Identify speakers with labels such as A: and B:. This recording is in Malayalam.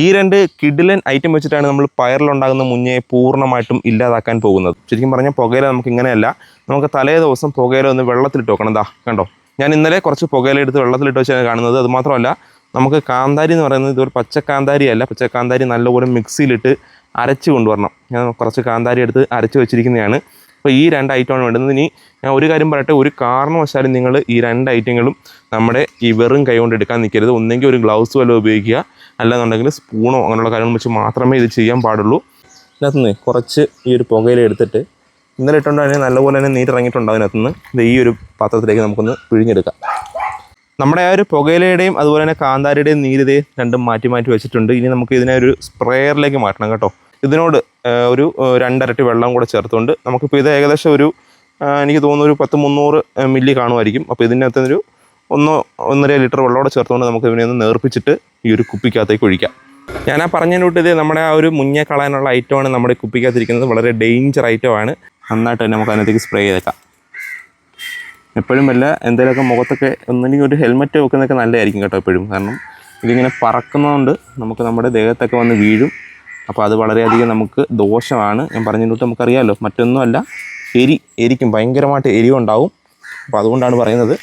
A: ഈ രണ്ട് കിഡിലൻ ഐറ്റം വെച്ചിട്ടാണ് നമ്മൾ പയറിലുണ്ടാകുന്ന മുഞ്ഞയെ പൂർണമായിട്ടും ഇല്ലാതാക്കാൻ പോകുന്നത്. ശരിക്കും പറഞ്ഞാൽ പുകയില നമുക്ക് ഇങ്ങനെയല്ല. നമുക്ക് തലേ ദിവസം പുകയില ഒന്ന് വെള്ളത്തിലിട്ട് വെക്കണം. എന്താ കണ്ടോ? ഞാൻ ഇന്നലെ കുറച്ച് പുകയില എടുത്ത് വെള്ളത്തിലിട്ട് വെച്ചാണ് കാണുന്നത്. അത് മാത്രമല്ല നമുക്ക് കാന്താരി എന്ന് പറയുന്നത് ഇതൊരു പച്ച കാന്താരി അല്ല. പച്ച കാന്താരി നല്ലപോലെ മിക്സിയിലിട്ട് അരച്ച് കൊണ്ടുവരണം. ഞാൻ കുറച്ച് കാന്താരി എടുത്ത് അരച്ച് വെച്ചിരിക്കുന്നതാണ്. അപ്പോൾ ഈ രണ്ട് ഐറ്റമാണ് വേണ്ടത്. ഇനി ഞാൻ ഒരു കാര്യം പറയട്ടെ. ഒരു കാരണവശാലും നിങ്ങൾ ഈ രണ്ട് ഐറ്റങ്ങളും നമ്മുടെ ഈ വെറും കൈ കൊണ്ട് എടുക്കാൻ നിൽക്കരുത്. ഒന്നെങ്കിൽ ഒരു ഗ്ലൗസ് വല്ലതും ഉപയോഗിക്കുക. അല്ലാന്നുണ്ടെങ്കിൽ സ്പൂണോ അങ്ങനെയുള്ള കാര്യങ്ങൾ വെച്ച് മാത്രമേ ഇത് ചെയ്യാൻ പാടുള്ളൂ. ഇതിനകത്ത് നിന്ന് കുറച്ച് ഈ ഒരു പുകയിൽ എടുത്തിട്ട് ഇന്നലെ ഇട്ടുകൊണ്ടാണെങ്കിൽ നല്ലപോലെ തന്നെ നീരിറങ്ങിയിട്ടുണ്ട് അതിനകത്തുനിന്ന്. ഇത് ഈ ഒരു പാത്രത്തിലേക്ക് നമുക്കൊന്ന് പിഴിഞ്ഞെടുക്കാം. നമ്മുടെ ആ ഒരു പുകയിലയുടെയും അതുപോലെ തന്നെ കാന്താരിയുടെയും നീരിതയും രണ്ടും മാറ്റി മാറ്റി വെച്ചിട്ടുണ്ട്. ഇനി നമുക്ക് ഇതിനെ ഒരു സ്പ്രേയറിലേക്ക് മാറ്റണം കേട്ടോ. ഇതിനോട് ഒരു രണ്ടരട്ടി വെള്ളം കൂടെ ചേർത്തുകൊണ്ട് നമുക്കിപ്പോൾ ഇത് ഏകദേശം ഒരു എനിക്ക് തോന്നുന്നു ഒരു പത്ത് മുന്നൂറ് മില്ലി കാണുമായിരിക്കും. അപ്പോൾ ഇതിനകത്ത് ഒരു ഒന്നോ ഒന്നര ലിറ്റർ വെള്ളമോടെ ചേർത്തുകൊണ്ട് നമുക്ക് ഇതിനെ ഒന്ന് നേർപ്പിച്ചിട്ട് ഈ ഒരു കുപ്പിക്കകത്തേക്ക് ഒഴിക്കാം. ഞാൻ ആ പറഞ്ഞതിന് വിട്ട് ഇത് നമ്മുടെ ആ ഒരു മുഞ്ഞെ കളയാനുള്ള ഐറ്റമാണ് നമ്മുടെ കുപ്പിക്കകത്തിരിക്കുന്നത്. വളരെ ഡേഞ്ചർ ഐറ്റമാണ് നന്നായിട്ട് തന്നെ നമുക്ക് അതിനകത്തേക്ക് സ്പ്രേ ചെയ്തേക്കാം. എപ്പോഴും വല്ല എന്തെങ്കിലുമൊക്കെ മുഖത്തൊക്കെ ഒന്നെങ്കിൽ ഒരു ഹെൽമെറ്റ് വെക്കുന്നതൊക്കെ നല്ലതായിരിക്കും കേട്ടോ എപ്പോഴും. കാരണം ഇതിങ്ങനെ പറക്കുന്നതുകൊണ്ട് നമുക്ക് നമ്മുടെ ദേഹത്തൊക്കെ വന്ന് വീഴും. അപ്പോൾ അത് വളരെയധികം നമുക്ക് ദോഷമാണ്. ഞാൻ പറഞ്ഞിട്ട് നമുക്കറിയാമല്ലോ മറ്റൊന്നുമല്ല എരി എരിക്കും. ഭയങ്കരമായിട്ട് എരിവുണ്ടാവും. അപ്പോൾ അതുകൊണ്ടാണ് പറയുന്നത്.